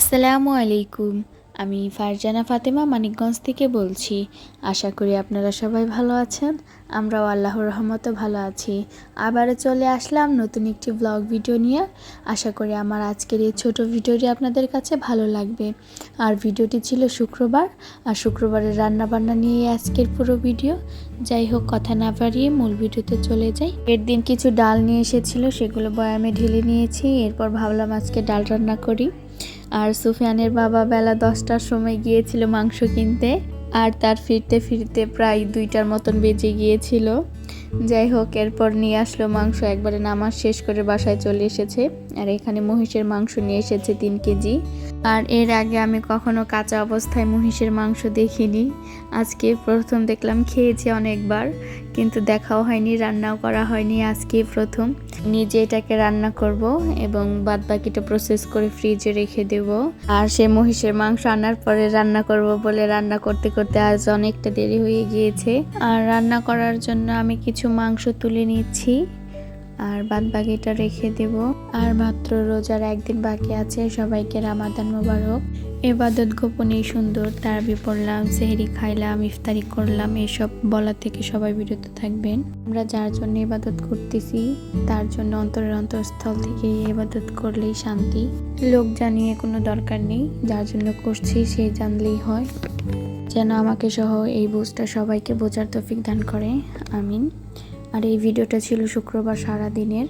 আসসালামু আলাইকুম। আমি ফারজানা ফাতেমা মানিকগঞ্জ থেকে বলছি। আশা করি আপনারা সবাই ভালো আছেন। আমরাও আল্লাহর রহমতে ভালো আছি। আবারও চলে আসলাম নতুন একটি ব্লগ ভিডিও নিয়ে। আশা করি আমার আজকের এই ছোট ভিডিওটি আপনাদের কাছে ভালো লাগবে। আর ভিডিওটি ছিল শুক্রবার। আর শুক্রবারের রান্নাবান্না নিয়ে আজকের পুরো ভিডিও যাই হোক, কথা না বাড়িয়ে মূল ভিডিওতে চলে যাই। এর দিন কিছু ডাল নিয়ে এসেছিল, সেগুলো বয়ামে ঢেলে নিয়েছি। এরপর ভাবলাম আজকে ডাল রান্না করি। আর সুফিয়ানের বাবা বেলা দশটার সময় গিয়েছিল মাংস কিনতে আর তার ফিরতে ফিরতে প্রায় দুইটার মতন বেজে গিয়েছিল। যাই হোক, এরপর নিয়ে আসলো মাংস। একবারে নামাজ শেষ করে বাসায় চলে এসেছে। আর এখানে মহিষের মাংস নিয়ে এসেছে তিন কেজি। আর এর আগে আমি কখনো কাঁচা অবস্থায় মহিষের মাংস দেখিনি। আজকে প্রথম দেখলাম খেয়েছি অনেকবার, কিন্তু দেখাও হয়নি, রান্নাও করা হয়নি আজকে প্রথম। নিজে এটাকে রান্না করব এবং বাদ বাকিটা প্রসেস করে ফ্রিজে রেখে দেব। আর সে মহিষের মাংস আনার পরে রান্না করব বলে রান্না করতে করতে আজ অনেকটা দেরি হয়ে গিয়েছে। আর রান্না করার জন্য আমি কিছু মাংস তুলে নিচ্ছি। আর বাদ বাকিটা রেখে দেব। আর মাত্র রোজার একদিন বাকি আছে, সবাইকে রামাদান মোবারক। এবাদত গোপনেই সুন্দর, তারাবি পড়লাম, সেহেরি খাইলাম, ইফতারি করলাম, এসব বলা থেকে সবাই বিরত থাকবেন। আমরা যার জন্য ইবাদত করতেছি, তার জন্য অন্তরের অন্তরস্থল থেকে ইবাদত করলেই শান্তি। লোক জানিয়ে কোনো দরকার নেই, যার জন্য করছি সে জানলেই হয়। যেন আমাকে সহ এই বুঝটা সবাইকে বোঝার তফিক দান করে, আমিন। আর এই ভিডিওটা ছিল শুক্রবার সারা দিনের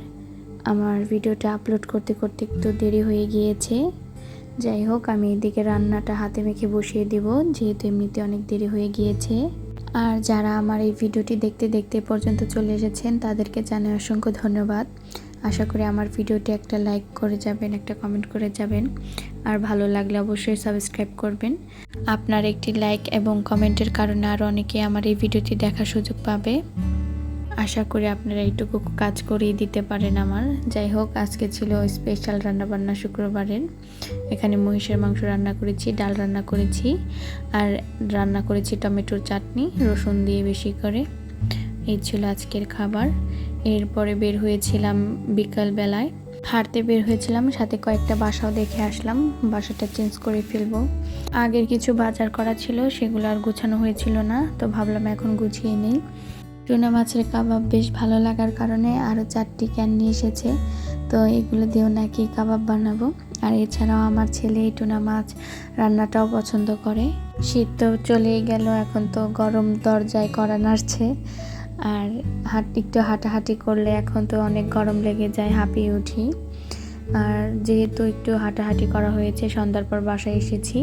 আমার ভিডিওটা আপলোড করতে করতে একটু দেরি হয়ে গিয়েছে। যাই হোক, আমি এদিকে রান্নাটা হাতে মেখে বসিয়ে দেব, যেহেতু এমনিতে অনেক দেরি হয়ে গিয়েছে। আর যারা আমার এই ভিডিওটি দেখতে দেখতে পর্যন্ত চলে এসেছেন, তাদেরকে জানাই অসংখ্য ধন্যবাদ। আশা করি আমার ভিডিওটি একটা লাইক করে যাবেন, একটা কমেন্ট করে যাবেন। আর ভালো লাগলে অবশ্যই সাবস্ক্রাইব করবেন। আপনার একটি লাইক এবং কমেন্টের কারণে আরও অনেকে আমার এই ভিডিওটি দেখার সুযোগ পাবে। আশা করি আপনারা এইটুকু কাজ করিয়ে দিতে পারেন আমার। যাই হোক, আজকে ছিল স্পেশাল রান্নাবান্না শুক্রবারের। এখানে মহিষের মাংস রান্না করেছি, ডাল রান্না করেছি, আর রান্না করেছি টমেটোর চাটনি, রসুন দিয়ে বেশি করে। এই ছিল আজকের খাবার। এরপরে বের হয়েছিলাম বিকাল বেলায় হাঁটতে বের হয়েছিলাম, সাথে কয়েকটা বাসাও দেখে আসলাম। বাসাটা চেঞ্জ করে ফেলব। আগের কিছু বাজার করা ছিল, সেগুলো আর গোছানো হয়েছিল না, তো ভাবলাম এখন গুছিয়ে নেই। টুনা মাছের কাবাব বেশ ভালো লাগার কারণে আরও চারটি ক্যান নিয়ে এসেছে। তো এগুলো দিয়েও নাকি কাবাব বানাবো। আর এছাড়াও আমার ছেলে এই টুনা মাছ রান্নাটাও পছন্দ করে। শীত তো চলেই গেল, এখন তো গরম দরজায় করা নাড়ছে। আর হাট একটু হাঁটাহাঁটি করলে এখন তো অনেক গরম লেগে যায়, হাঁপিয়ে উঠি। আর যেহেতু একটু হাঁটাহাঁটি করা হয়েছে, সন্ধ্যার পর বাসায় এসেছি।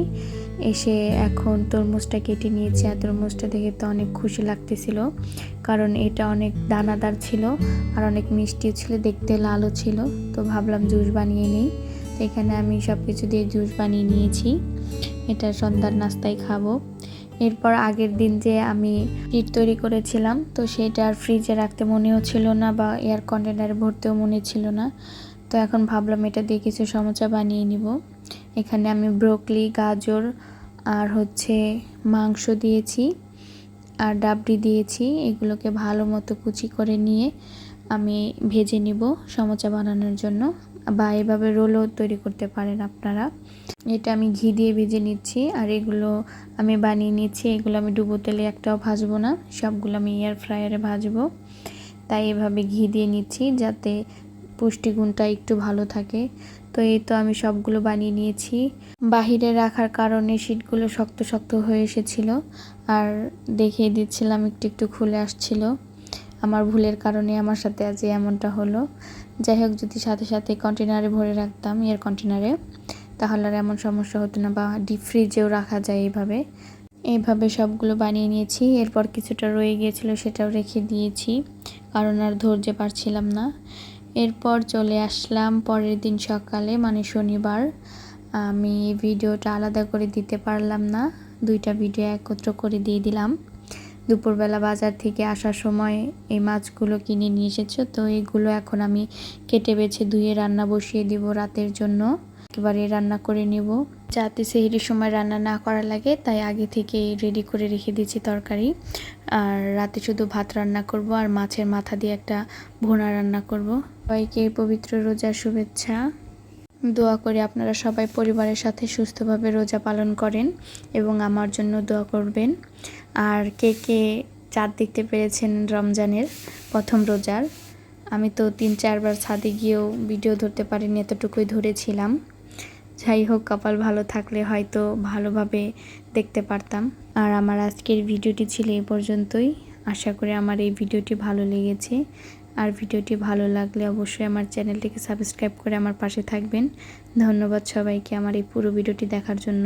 এসে এখন তরমুজটা কেটে নিয়েছি আর তরমুজটা দেখে তো অনেক খুশি লাগতেছিল, কারণ এটা অনেক দানাদার ছিল আর অনেক মিষ্টিও ছিল, দেখতে লালও ছিল। তো ভাবলাম জুস বানিয়ে নিই। তো এখানে আমি সব কিছু দিয়ে জুস বানিয়ে নিয়েছি। এটা সন্ধ্যার নাস্তায় খাব। এরপর আগের দিন যে আমি ইট তৈরি করেছিলাম, তো সেটা আর ফ্রিজে রাখতে মনেও ছিল না বা এয়ার কন্টেনারে ভরতেও মনে ছিল না। তো এখন ভাবলাম এটা দিয়ে কিছু সমোচা বানিয়ে নিব। এখানে আমি ব্রোকলি, গাজর আর হচ্ছে মাংস দিয়েছি আর ডাবড়ি দিয়েছি। এগুলোকে ভালো মতো কুচি করে নিয়ে আমি ভেজে নিব সমোচা বানানোর জন্য। বা এভাবে রোলও তৈরি করতে পারেন আপনারা। এটা আমি ঘি দিয়ে ভেজে নিচ্ছি আর এগুলো আমি বানিয়ে নিচ্ছি। এগুলো আমি ডুবো তেলে একটাও ভাজবো না, সবগুলো আমি এয়ার ফ্রায়ারে ভাজবো। তাই এভাবে ঘি দিয়ে নিচ্ছি যাতে পুষ্টিগুণটা একটু ভালো থাকে। তো এই তো আমি সবগুলো বানিয়ে নিয়েছি। বাহিরে রাখার কারণে শীটগুলো শক্ত শক্ত হয়ে এসেছিল। আর দেখিয়ে দিচ্ছিলাম, একটু একটু খুলে আসছিল। আমার ভুলের কারণে আমার সাথে আজ এমনটা হলো। যাই হোক, যদি সাথে সাথে কন্টেনারে ভরে রাখতাম, এয়ার কন্টেনারে, তাহলে আর এমন সমস্যা হতো না বা ডিপ ফ্রিজেও রাখা যায় এইভাবে। এইভাবে সবগুলো বানিয়ে নিয়েছি। এরপর কিছুটা রয়ে গিয়েছিল, সেটাও রেখে দিয়েছি। কারণ আর ধৈর্য পারছিলাম না। এরপর চলে আসলাম পরের দিন সকালে মানে শনিবার। আমি ভিডিওটা আলাদা করে দিতে পারলাম না, দুইটা ভিডিও একত্র করে দিয়ে দিলাম। দুপুরবেলা বাজার থেকে আসার সময় এই মাছগুলো কিনে নিয়ে এসেছ, তো এগুলো এখন আমি কেটে বেছে ধুয়ে রান্না বসিয়ে দিব রাতের জন্য। একেবারে রান্না করে নেব। যাতে সেহরির সময় রান্না না করা লাগে, তাই আগে থেকে রেডি করে রেখে দিয়েছি তরকারি। আর রাতে শুধু ভাত রান্না করব, আর মাছের মাথা দিয়ে একটা ভোনা রান্না করব। সবাইকে পবিত্র রোজার শুভেচ্ছা। দোয়া করে আপনারা সবাই পরিবারের সাথে সুস্থভাবে রোজা পালন করেন এবং আমার জন্য দোয়া করবেন। আর কে কে চাঁদ দেখতে পেরেছেন রমজানের প্রথম রোজার, আমি তো তিন চারবার ছাদে গিয়েও ভিডিও ধরতে পারিনি, এতটুকুই ধরেছিলাম। যাই হোক, কপাল ভালো থাকলে হয়তো ভালোভাবে দেখতে পারতাম। আর আমার আজকের ভিডিওটি ছিল এই পর্যন্তই। আশা করি আমার এই ভিডিওটি ভালো লেগেছে। আর ভিডিওটি ভালো লাগলে অবশ্যই আমার চ্যানেলটিকে সাবস্ক্রাইব করে আমার পাশে থাকবেন। ধন্যবাদ সবাইকে আমার এই পুরো ভিডিওটি দেখার জন্য।